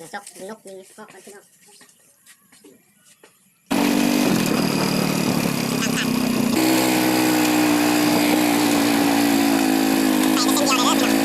นื้อจอกนกนี่ก็กันพี่น้อง เป็น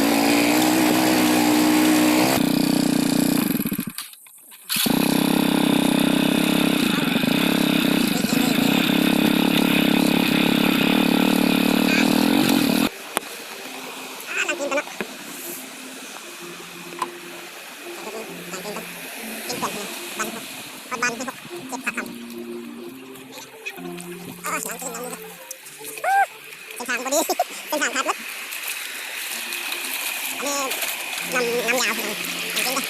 ทางพอดีเป็นทางพัดรถอันนี้นำนำยาวขน้องจริงๆเลย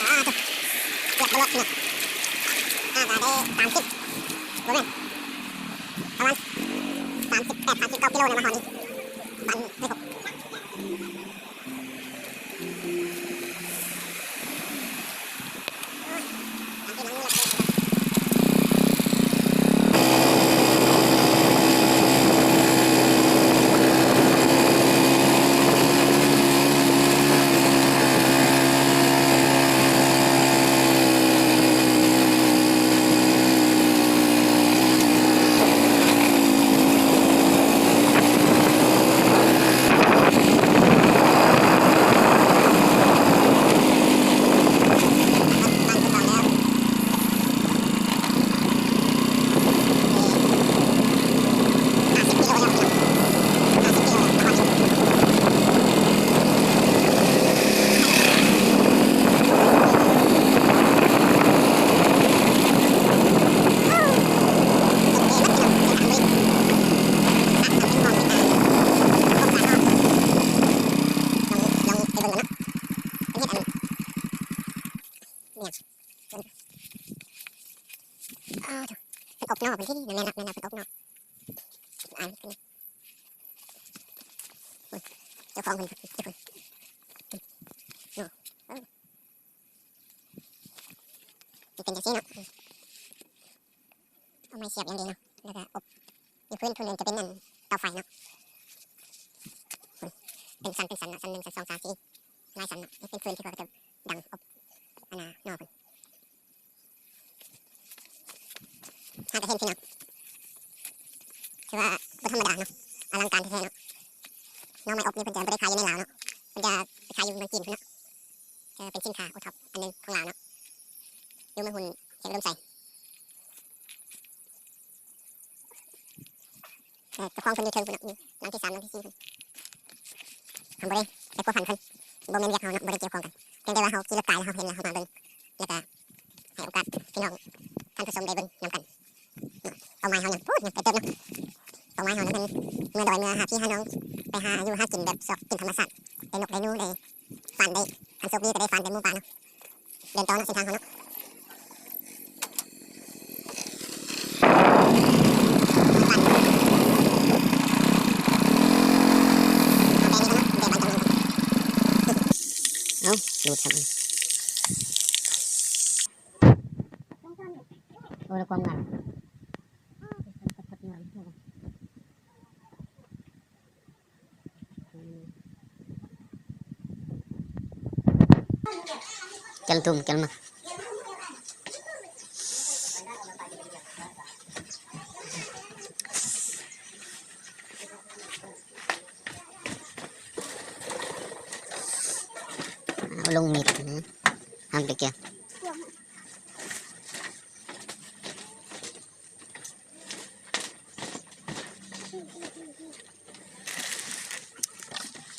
อ๋อถูกเกือบบล็อกพี่น้องน่าได้สามสิบโมเมนประมาณสามสิบแปดสามสิบเก้ากิโลเลยมาหอนี้บันไม่หกอันที่นั้นนี่แหละ มันคือตอนแล้วห้าสิบกิโลแล้วห้าสิบกิโลแล้วพอดีลองไปเบิ่งกันเนาะเป็นเฮ็ดอัน อ้าวเป็น อบนอกเป็นที่นั่นแหละนั่นแหละเป็นอบนอกอ่านเป็นเจ้าของเป็นเจ้าของเนาะมันเป็นจังซี่เนาะเอาไม้เสียบอย่างดีเนาะแล้วก็อบอยู่พื้นทุนนึงจะเป็นนั่นเตาไฟเนาะเป็นสันเป็นสันเนาะสันหนึ่งสันสองสามสี่ลายสันเนาะนี่เป็นฟืนที่เขาจะดังอบอันน่ะนอกมัน หากระเห็นพี่น้องถือว่าบ่ธรรมดาเนาะอลังการแท้ๆเนาะน้องไม้อบนี่เพิ่นจะบ่ได้ขายอยู่ในลาวเนาะเพิ่นจะไปขายอยู่เมืองจีนเนาะจะเป็นสินค้าโอท็อปอันนึงของลาวเนาะอยู่เมืองหุ่นเชียงอุดมใส่แต่เจ้าของเพิ่นอยู่เทิงพุ่นเนาะนี่หลังที่สามหลังที่สี่เพิ่นทำบ่ได้แต่พวกพันเพิ่นบ่แม่นเรียกเฮาเนาะบ่ได้เกี่ยวข้องกันเพียงแต่ว่าเฮาขี่รถไกลแล้วเฮาเห็นแล้วเฮามาเบิ่ง พี่ใหาน้องไปหาอยู่หากินแบบสอกกินธรรมชาติได้นกได้นูได้ฟันได้อันโชคดีก็ได้ฟันได้มูป่าเนาะเดินต่อเนาะเส้นทางเขาเนาะเอาดูดครับโอ้แล้วความงา Chal tum, chal mịt. Ulong được kìa này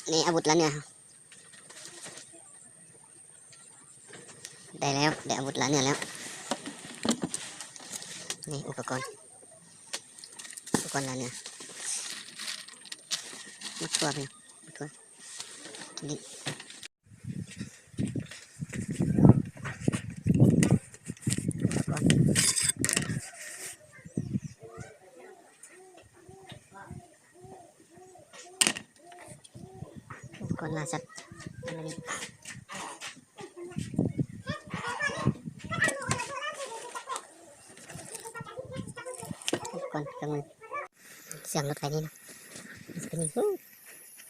Ni abot lang niya. ได้แล้วได้อาวุธแล้วเนี่ยแล้ว นี่อุปกรณ์ อุปกรณ์แล้วเนี่ยมัดตัวไปนะมัดตัวนี่อุปกรณ์อุปกรณ์ล่าสัตว์อะไรนี่ ก่อนเครื่องมือเสียงรถไฟนี่เนาะเป็นย่าง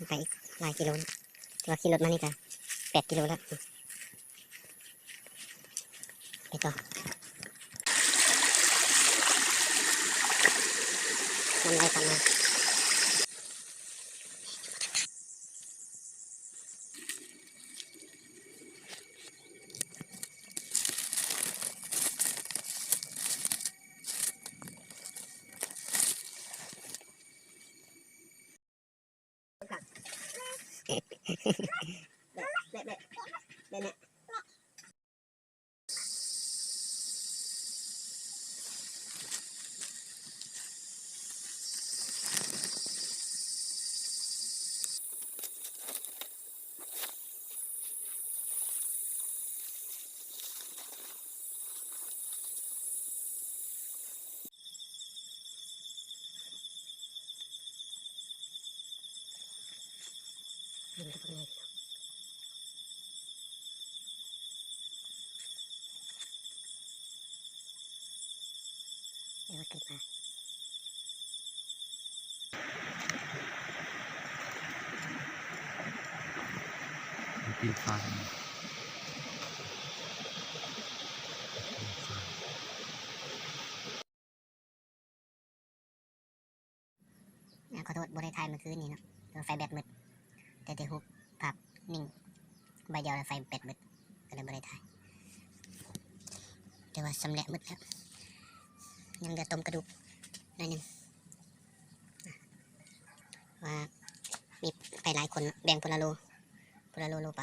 ไปอีกหลายกิโลนะแต่ว่าขี่รถมานี่ก็แปดกิโลแล้วไปต่อมันไหลกลับมา แบะ แบะแบะเนี่ยดึงตะปุ่นเดี๋ยวขึ้นมาปีนฟ้าอะขอโทษบริไทยเมื่อคืนนี้เนาะโดนไฟแบตมืด แต่ที่ฮุบภาพนิ่งใบเดียวล้วไฟแบตมืดก็เลยไม่ไทยแต่ว่าสำเร็จมืดแล้วยังเหลือต้มกระดูกหน่อยหนึงว่ามีไปหลายคนแบ่งพละโลพละโลโลไป